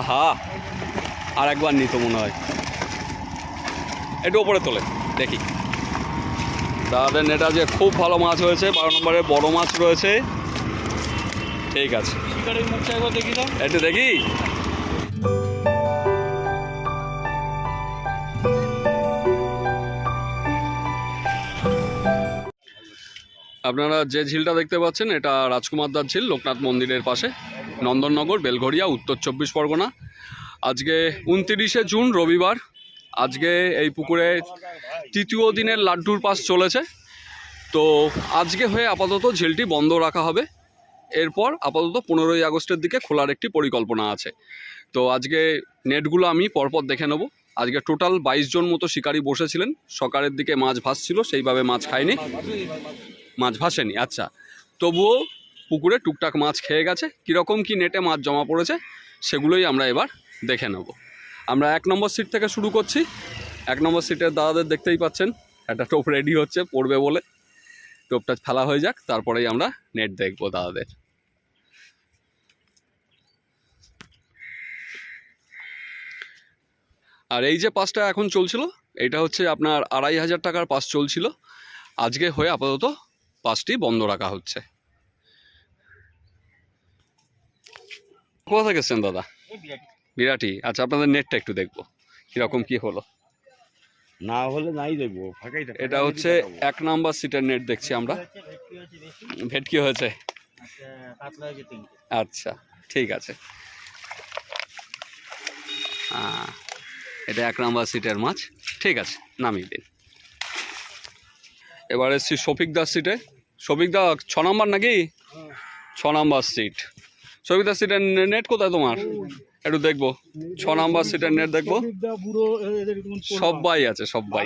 আহা আর একবার নিত মনে হয়। একটু ওপরে তোলে দেখি। দাদাদের এটা যে খুব ভালো মাছ হয়েছে বারো নম্বরে বড় মাছ রয়েছে। ঠিক আছে। একটু দেখি। আপনারা যে ঝিলটা দেখতে পাচ্ছেন এটা রাজকুমার দার ঝিল লোকনাথ মন্দিরের পাশে। নন্দননগর বেলঘরিয়া উত্তর চব্বিশ পরগনা। আজকে উনতিরিশে জুন, রবিবার। আজকে এই পুকুরে তৃতীয় দিনের লাড্ডুর পাস চলেছে। তো আজকে হয়ে আপাতত ঝিলটি বন্ধ রাখা হবে। এরপর আপাতত পনেরোই আগস্টের দিকে খোলার একটি পরিকল্পনা আছে। তো আজকে নেটগুলো আমি পরপর দেখে নেব। আজকে টোটাল বাইশ জন মতো শিকারী বসেছিলেন। সকালের দিকে মাছ ভাসছিল, সেইভাবে মাছ খায়নি মাছ ভাসেনি আচ্ছা। তবুও পুকুরে টুকটাক মাছ খেয়ে গেছে। কীরকম কি নেটে মাছ জমা পড়েছে, সেগুলোই আমরা এবার দেখে নেব। আমরা এক নম্বর সিট থেকে শুরু করছি। এক নম্বর সিটের দাদাদের দেখতেই পাচ্ছেন, একটা টোপ রেডি হচ্ছে, পড়বে বলে। টোপটা ফেলা হয়ে যাক, তারপরেই আমরা নেট দেখব দাদাদের। আর এই যে পাসটা এখন চলছিল, এটা হচ্ছে আপনার আড়াই হাজার টাকার পাস চলছিল। আজকে হয়ে আপাতত পাসটি বন্ধ রাখা হচ্ছে। কোথা থেকে এসছেন দাদা? বিরাটি। আচ্ছা আপনাদের নেটটা একটু দেখব কীরকম কি হলো? না হলে নাই দেখব ফাঁকাই এটা হচ্ছে এক নাম্বার সিটের নেট দেখছি আমরা। ভেটকি হয়েছে আচ্ছা ঠিক আছে। হ্যাঁ এটা এক নাম্বার সিটের মাছ। ঠিক আছে নামিয়ে দিন। এবার এসছি শফিক দাস সিটে শফিক দা ছ নাম্বার নাকি? ছ নাম্বার সিট দাস সিটের নেট কোথায় তোমার? একটু দেখব। ছ নাম্বার সিটের নেট দেখব। সবাই আছে সবাই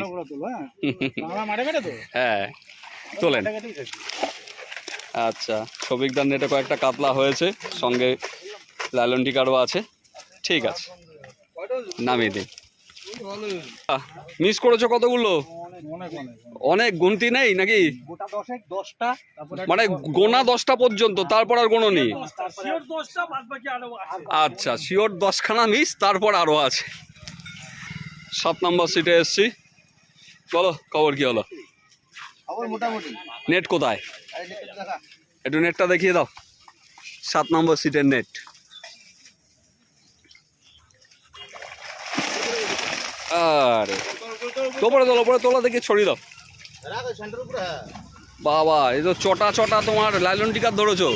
হ্যাঁ তোলেন। আচ্ছা সবিকদার নেটে কয়েকটা কাতলা হয়েছে, সঙ্গে লাইলন টিকারও আছে। ঠিক আছে, নামিয়ে দিন মিস করেছ কতগুলো? অনেক অনেক অনেক। অনেক গুনতি নেই নাকি? মানে গোনা দশটা পর্যন্ত তারপর আর কোনো নেই? আচ্ছা শিওর দশখানা মিস তারপর আরও আছে। সাত নম্বর সিটে এসছি। বলো খবর কি হলো? নেট কোথায়? একটু নেটটা দেখিয়ে দাও। সাত নম্বর সিটের নেট আরে। তোপরে তোলো ওপরে তোলা দেখে ছড়িয়ে দাও। হ্যাঁ। বাবা এই তো চটা চটা তোমার লাইলন টিকার ধরেছো।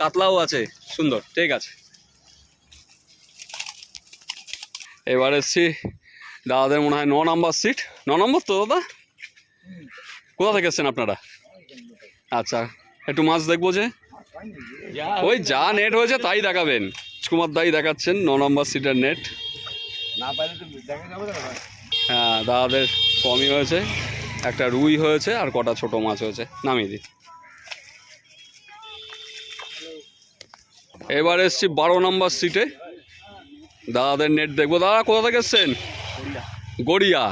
কাতলাও আছে সুন্দর ঠিক আছে। এবার এসছি দাদাদের মনে হয় ন নম্বর সিট। ন নম্বর তো দাদা? কোথা থেকে এসছেন আপনারা? আচ্ছা একটু মাছ দেখব যে। ওই যা নেট হয়েছে তাই দেখাবেন। কুমার দাই দেখাচ্ছেন ন নম্বর সিটের নেট না পাইলে তো দেখা যাবে হ্যাঁ দাদাদের কমই হয়েছে। একটা রুই হয়েছে আর কটা ছোট মাছ হয়েছে। নামিয়ে দিই। এবার এসছি বারো নম্বর সিটে দাদাদের নেট দেখব। দাদা, কোথা থেকে এসছেন? গড়িয়া।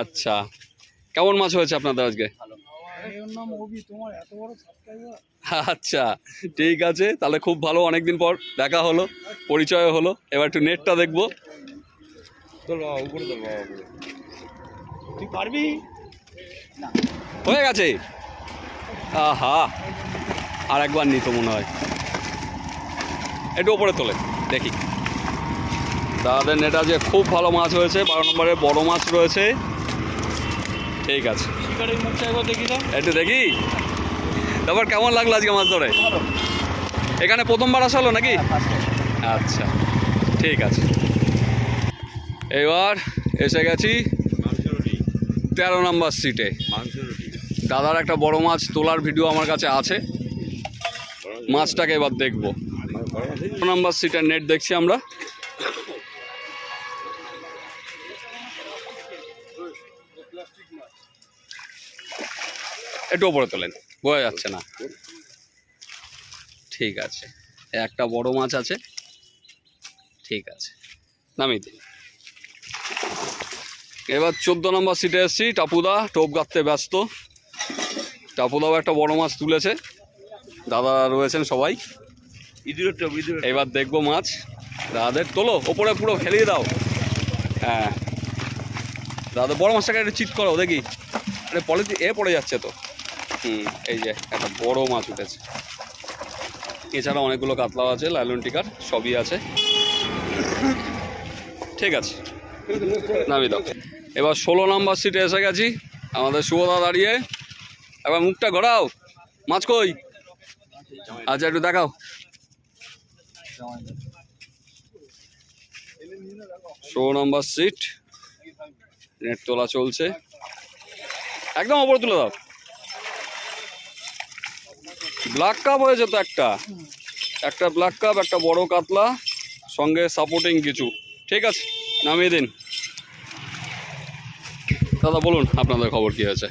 আচ্ছা। কেমন মাছ হয়েছে আপনাদের আজকে? আচ্ছা ঠিক আছে। তাহলে খুব ভালো। অনেকদিন পর দেখা হলো, পরিচয় হলো। এবার একটু নেটটা দেখব। তোর উপরে তোর তুই পারবি? হয়ে গেছে? আহা আর একবার নিত মনে হয়। একটু ওপরে তোলে দেখি। দাদাদের নেট যে খুব ভালো মাছ হয়েছে বারো নম্বরে বড় মাছ রয়েছে। ঠিক আছে। একটু দেখি। তারপর কেমন লাগল আজকে মাছ ধরে? এখানে প্রথমবার আসা হলো নাকি আচ্ছা ঠিক আছে। এবার এসে গেছি তেরো নম্বর সিটে। দাদার একটা বড় মাছ তোলার ভিডিও আমার কাছে আছে। মাছটাকে এবার দেখব। নাম্বার সিটের নেট দেখছি আমরা। একটু ওপরে তোলেন বোঝা যাচ্ছে না। ঠিক আছে একটা বড় মাছ আছে। ঠিক আছে নামিয়ে দিন। এবার চোদ্দ নম্বর সিটে এসেছি টাপুদা টোপ গাঁথতে ব্যস্ত। টাপুদাও একটা বড় মাছ তুলেছে। দাদা রয়েছেন সবাই। ইঁদুরের টপ ইঁদুরের এবার দেখব মাছ। দাদাদের তোলো ওপরে পুরো ফেলিয়ে দাও। হ্যাঁ। দাদা বড় মাছটাকে একটু চিট করো দেখি। আরে পলিথি এ পড়ে যাচ্ছে তো। হুম এই যে একটা বড় মাছ উঠেছে। এছাড়া অনেকগুলো কাতলাও আছে লাইলন টিকার সবই আছে। ঠিক আছে। নামি দাও। এবার ষোলো নম্বর সিটে এসে গেছি, আমাদের শুভদা দাঁড়িয়ে। এবার মুখটা ঘোরাও। মাছ কই? আচ্ছা একটু দেখাও। ষোলো নম্বর সিট নেট তোলা চলছে। একদম ওপরে তুলে দাও। ব্ল্যাক কাপ হয়েছে তো একটা। একটা ব্ল্যাক কাপ একটা বড় কাতলা, সঙ্গে সাপোর্টিং কিছু। ঠিক আছে, নামিয়ে দিন। দাদা বলুন আপনাদের খবর কি হয়েছে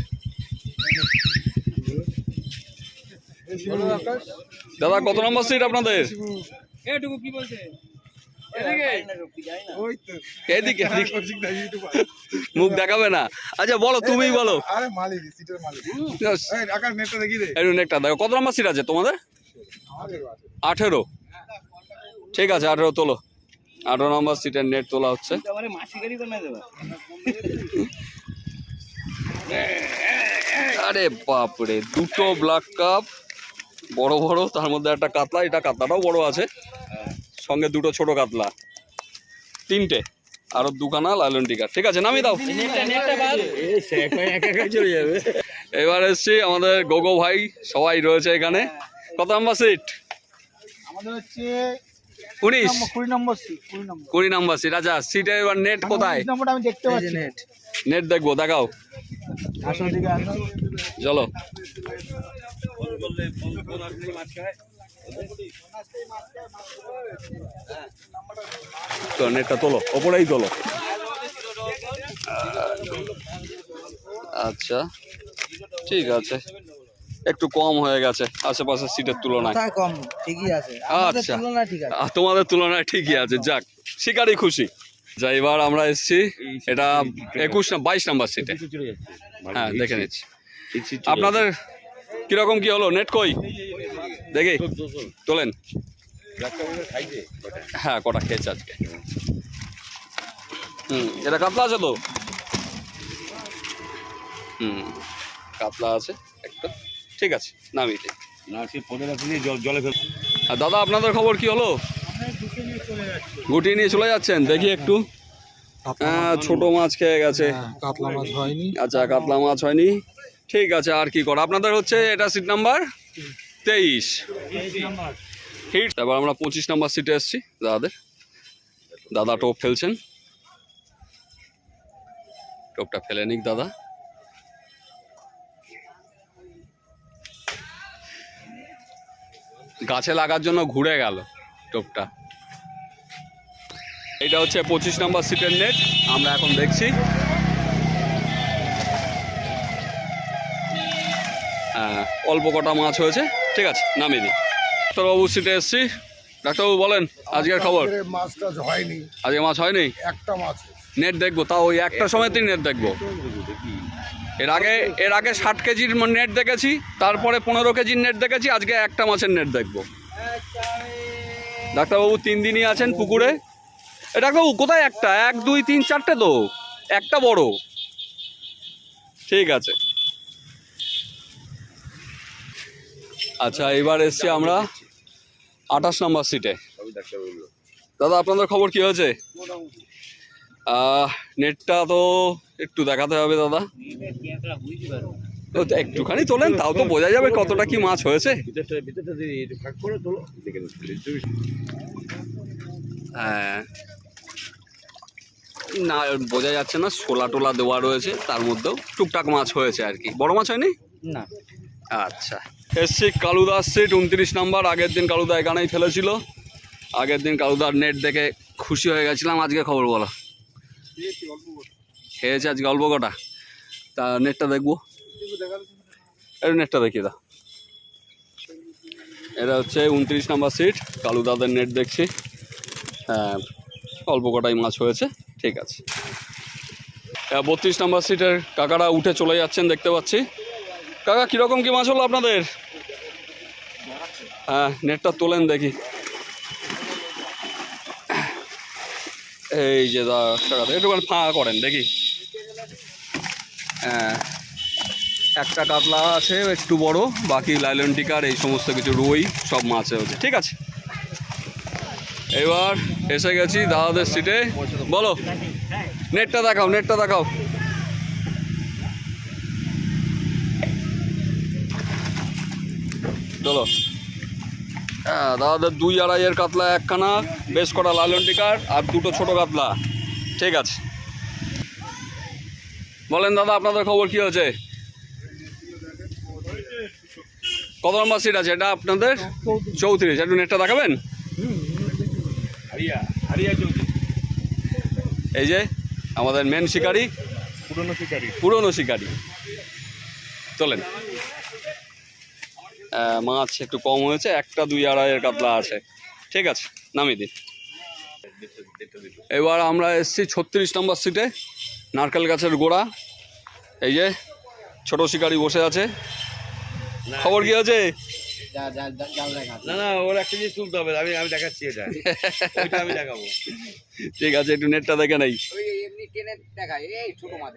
দাদা কত নম্বর সিট আপনাদের? এটুকু কি বলছে? ওই তো। এদিকে মুখ দেখাবে না। আচ্ছা বলো তুমিই বলো। আরে মালিক সিটের মালিক। এই আকাশ নেটটা দেখো কত নম্বর সিট আছে তোমাদের? আঠেরো ঠিক আছে আঠেরো তোলো। আঠেরো নম্বর সিটের নেট তোলা হচ্ছে। আরে বাপরে দুটো ব্ল্যাক কাপ বড় বড় তার মধ্যে একটা কাতলা এটা কাতলাটাও বড় আছে। সঙ্গে দুটো ছোট কাতলা। তিনটে আরও দুখানা লাইলন টিকা। ঠিক আছে নামিয়ে দাও। এবার এসছি আমাদের গোগো ভাই সবাই রয়েছে এখানে। কত নম্বর সিট আমাদের হচ্ছে উনিশ। কুড়ি নম্বর সিট কুড়ি নম্বর। কুড়ি নম্বর সিট আচ্ছা সিটে এবার নেট কোথায়? উনিশ নম্বরটা আমি দেখতে পাচ্ছি। নেট দেখব দেখাও। চলো। তো নেটটা তোলো ওপরেই তোলো। আচ্ছা ঠিক আছে। একটু কম হয়ে গেছে আশেপাশে সিটের তুলনায়। কম? ঠিকই আছে। আচ্ছা। তুলনায় ঠিক আছে। আর তোমাদের তুলনায় ঠিকই আছে যাক শিকারই খুশি। যা এবার আমরা এসেছি এটা একুশ না বাইশ নাম্বার সিটে। হ্যাঁ দেখে নিচ্ছি। আপনাদের কীরকম কি হলো? নেট কই? দেখি। তোলেন। হ্যাঁ কটা খেয়েছে আজকে। হুম এটা কাতলা আছে তো? হুম কাতলা আছে একটা। ঠিক আছে নামিয়ে দিই। না সে জল জলে ফেল আর দাদা আপনাদের খবর কি হলো? গুটি নিয়ে চলে যাচ্ছেন? দেখি একটু। হ্যাঁ। ছোট মাছ খেয়ে গেছে। কাতলা মাছ হয়নি। আচ্ছা কাতলা মাছ হয়নি। ঠিক আছে আর কি করা? আপনাদের হচ্ছে এটা সিট নাম্বার তেইশ। হিট এবার আমরা পঁচিশ নাম্বার সিটে এসেছি দাদাদের। দাদা টোপ ফেলছেন। টোপটা ফেলে নিক দাদা। গাছে লাগার জন্য ঘুরে গেল টোপটা। এটা হচ্ছে পঁচিশ নম্বর সিটের নেট আমরা এখন দেখছি। হ্যাঁ, অল্প কটা মাছ হয়েছে ঠিক আছে নামিয়ে দিই। ডাক্তারবাবু সিটে এসছি। ডাক্তারবাবু বলেন আজকের খবর? মাছ টাছ হয়নি। আজকে মাছ হয়নি? একটা মাছ নেট দেখব তাও ওই একটা সময়তেই নেট দেখব। এর আগে এর আগে ষাট কেজির নেট দেখেছি তারপরে পনেরো কেজির নেট দেখেছি আজকে একটা মাছের নেট দেখব। ডাক্তারবাবু তিন দিনই আছেন পুকুরে? এ ডাক্তারবাবু কোথায় একটা? এক দুই তিন চারটে তো। একটা বড়। ঠিক আছে। আচ্ছা এবার এসছি আমরা আঠাশ নম্বর সিটে। দাদা আপনাদের খবর কি হয়েছে? নেটটা তো একটু দেখাতে হবে দাদা। একটুখানি তোলেন তাও তো বোঝা যাবে কতটা কি মাছ হয়েছে। ভিতরটা ভিতরটা দিয়ে একটু ফাঁক করে তোলো দেখে নিচ্ছি হ্যাঁ না বোঝা যাচ্ছে না সোলা টোলা দেওয়া রয়েছে তার মধ্যেও টুকটাক মাছ হয়েছে আর কি। বড় মাছ হয়নি? না। আচ্ছা। এসছি কালুদার সিট উনত্রিশ নাম্বার। আগের দিন কালুদা এখানেই ফেলেছিল। আগের দিন কালুদার নেট দেখে খুশি হয়ে গেছিলাম। আজকে খবর বলো। খেয়েছে আজকে অল্প কটা। তা নেটটা দেখব। এর নেটটা দেখিয়ে দাও। এটা হচ্ছে উনত্রিশ নাম্বার সিট কালুদাদের নেট দেখছি। হ্যাঁ অল্প কটাই মাছ হয়েছে। ঠিক আছে। বত্রিশ নাম্বার সিটের কাকারা উঠে চলে যাচ্ছেন, দেখতে পাচ্ছি। কাকা, কীরকম কি মাছ হলো আপনাদের? হ্যাঁ নেটটা তোলেন দেখি। এই যে দা টাকাতে একটুখানি ফাঁকা করেন, দেখি। হ্যাঁ একটা কাতলা আছে, একটু বড়, বাকি লাইলন টিকার, এই সমস্ত কিছু রুই, সব মাছ হচ্ছে, ঠিক আছে। এবার এসে গেছি দাদাদের সিটে বলো নেটটা দেখাও নেটটা দেখাও। চলো। হ্যাঁ দাদাদের দুই আড়াইয়ের কাতলা একখানা, বেশ কটা লালন টিকার আর দুটো ছোট কাতলা। ঠিক আছে। বলেন দাদা, আপনাদের খবর কি হয়েছে? কত নম্বর সিট আছে? এটা আপনাদের? চৌত্রিশ। একটু নেটটা দেখাবেন? এই যে আমাদের মেন শিকারি পুরনো শিকারি। পুরনো শিকারি। চলেন। মাছ একটু কম হয়েছে একটা দুই আড়াইয়ের কাতলা আছে। ঠিক আছে নামিয়ে দিন। এবার আমরা এসছি ছত্রিশ নম্বর সিটে নারকেল গাছের গোড়া। এই যে ছোট শিকারি বসে আছে। খবর কি আছে? না না ওর একটা জিনিস তুলতে হবে আমি আমি দেখাচ্ছি এটা। ওইটা আমি দেখাবো। ঠিক আছে একটু নেটটা দেখে নেই। এমনি টেনে দেখায় এই ছোট মাছ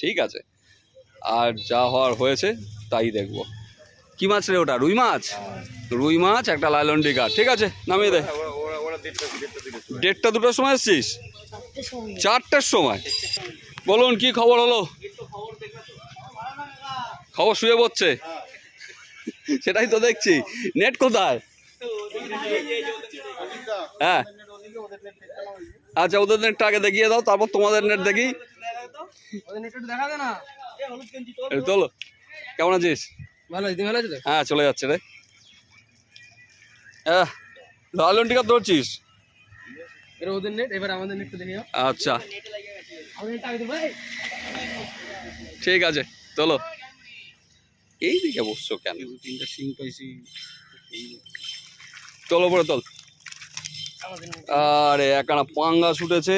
ঠিক আছে। আর যা হওয়ার হয়েছে তাই দেখব। কি মাছ রে ওটা? রুই মাছ? রুই মাছ একটা লাইলন টিকা ঠিক আছে নামিয়ে দে। ওরা ওরা ওরা দেড়টা দেড়টা দেড়টা দুটোর সময় এসছিস? চারটার সময়। বলুন কি খবর হলো? খবর শুয়ে পড়ছে? সেটাই তো দেখছি। নেট কোথায়? হ্যাঁ। আচ্ছা ওদের নেটটা আগে দেখিয়ে দাও তারপর তোমাদের নেট দেখি। চলো কেমন আছিস? ভালো তুমি ভালো আছো হ্যাঁ চলে যাচ্ছে রে। হ্যাঁ টিকা ধরছিস? এর ওদের নেট এবার আমাদের নেটটা দেখিও আচ্ছা। ঠিক আছে চলো এই দিকে বসছো কেন? তিনটা সিং পাইছি চলো পরে চল। আমাদের আরে একখানা পাঙ্গা ছুটেছে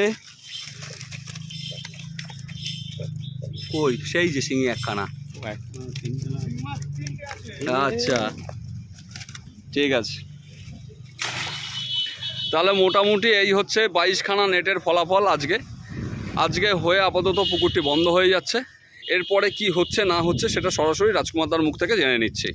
কই? সেই যে সিঙি একখানা। আচ্ছা। ঠিক আছে। তাহলে মোটামুটি এই হচ্ছে বাইশখানা নেটের ফলাফল আজকে। আজকে হয়ে আপাতত পুকুরটি বন্ধ হয়ে যাচ্ছে। এরপরে কি হচ্ছে না হচ্ছে সেটা সরাসরি রাজকুমার দার মুখ থেকে জেনে নিচ্ছি।